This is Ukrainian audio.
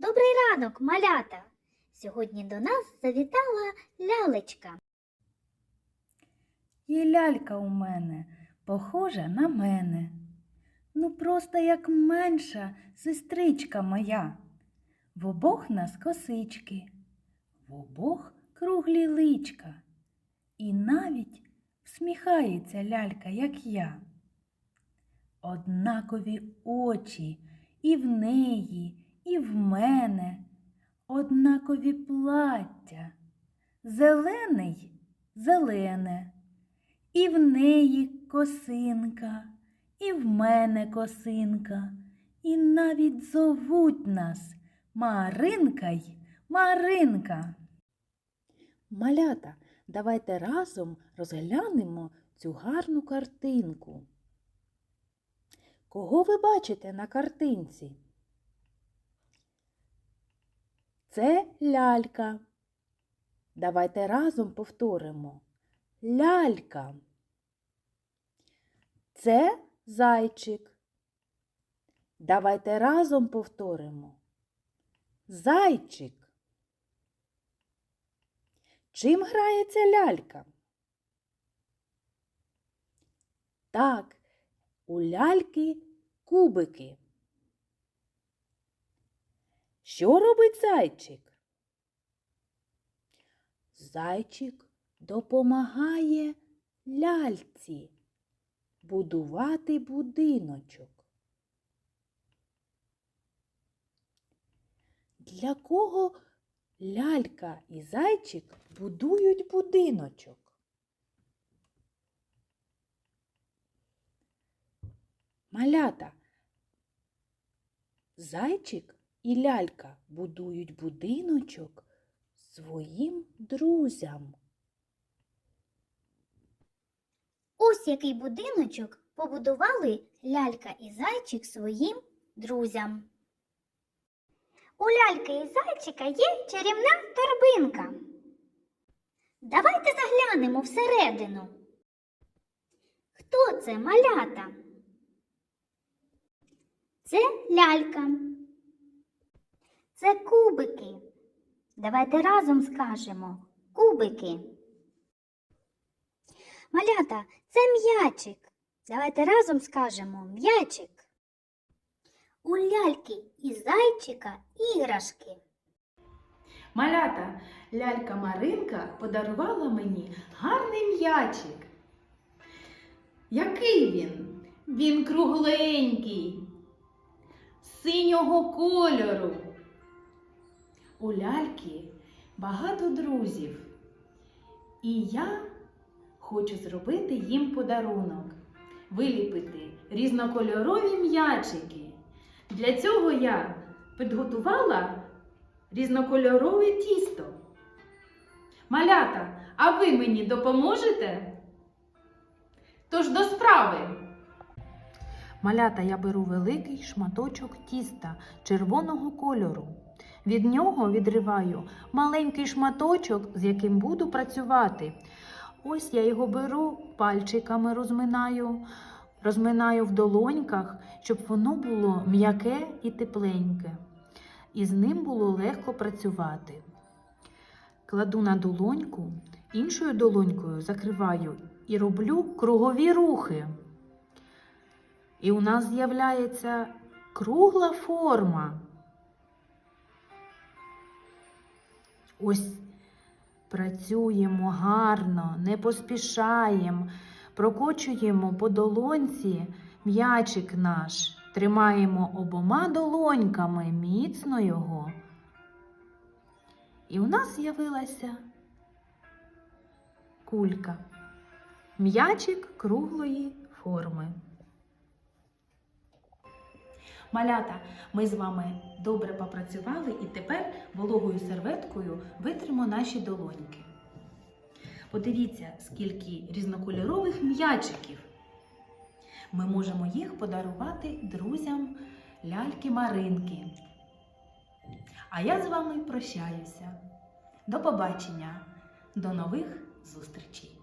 Добрий ранок, малята! Сьогодні до нас завітала лялечка. Є лялька у мене, похожа на мене. Ну, просто як менша сестричка моя. В обох нас косички, в обох круглі личка. І навіть всміхається лялька, як я. Однакові очі і в неї, і в мене, однакові плаття. Зелений зелене. І в неї косинка, і в мене косинка, і навіть зовуть нас Маринка й Маринка. Малята, давайте разом розглянемо цю гарну картинку. Кого ви бачите на картинці? Це лялька. Давайте разом повторимо. Лялька. Це зайчик. Давайте разом повторимо. Зайчик. Чим грається лялька? Так, у ляльки кубики. Що робить зайчик? Зайчик допомагає ляльці будувати будиночок. Для кого лялька і зайчик будують будиночок? Малята. Зайчик і лялька будують будиночок своїм друзям. Ось який будиночок побудували лялька і зайчик своїм друзям. У ляльки і зайчика є чарівна торбинка. Давайте заглянемо всередину. Хто це малята? Це лялька. Це кубики. Давайте разом скажемо кубики. Малята, це м'ячик. Давайте разом скажемо м'ячик. У ляльки і зайчика іграшки. Малята, лялька Маринка подарувала мені гарний м'ячик. Який він? Він кругленький, синього кольору. У ляльки багато друзів. І я хочу зробити їм подарунок, виліпити різнокольорові м'ячики. Для цього я підготувала різнокольорове тісто. Малята, а ви мені допоможете? Тож до справи. Малята, я беру великий шматочок тіста червоного кольору. Від нього відриваю маленький шматочок, з яким буду працювати. Ось я його беру, пальчиками розминаю, розминаю в долоньках, щоб воно було м'яке і тепленьке і з ним було легко працювати. Кладу на долоньку, іншою долонькою закриваю і роблю кругові рухи. І у нас з'являється кругла форма. Ось працюємо гарно, не поспішаємо, прокочуємо по долонці м'ячик наш. Тримаємо обома долоньками міцно його. І у нас з'явилася кулька. М'ячик круглої форми. Малята, ми з вами добре попрацювали і тепер вологою серветкою витримо наші долоньки. Подивіться, скільки різнокольорових м'ячиків. Ми можемо їх подарувати друзям ляльки Маринки. А я з вами прощаюся. До побачення, до нових зустрічей!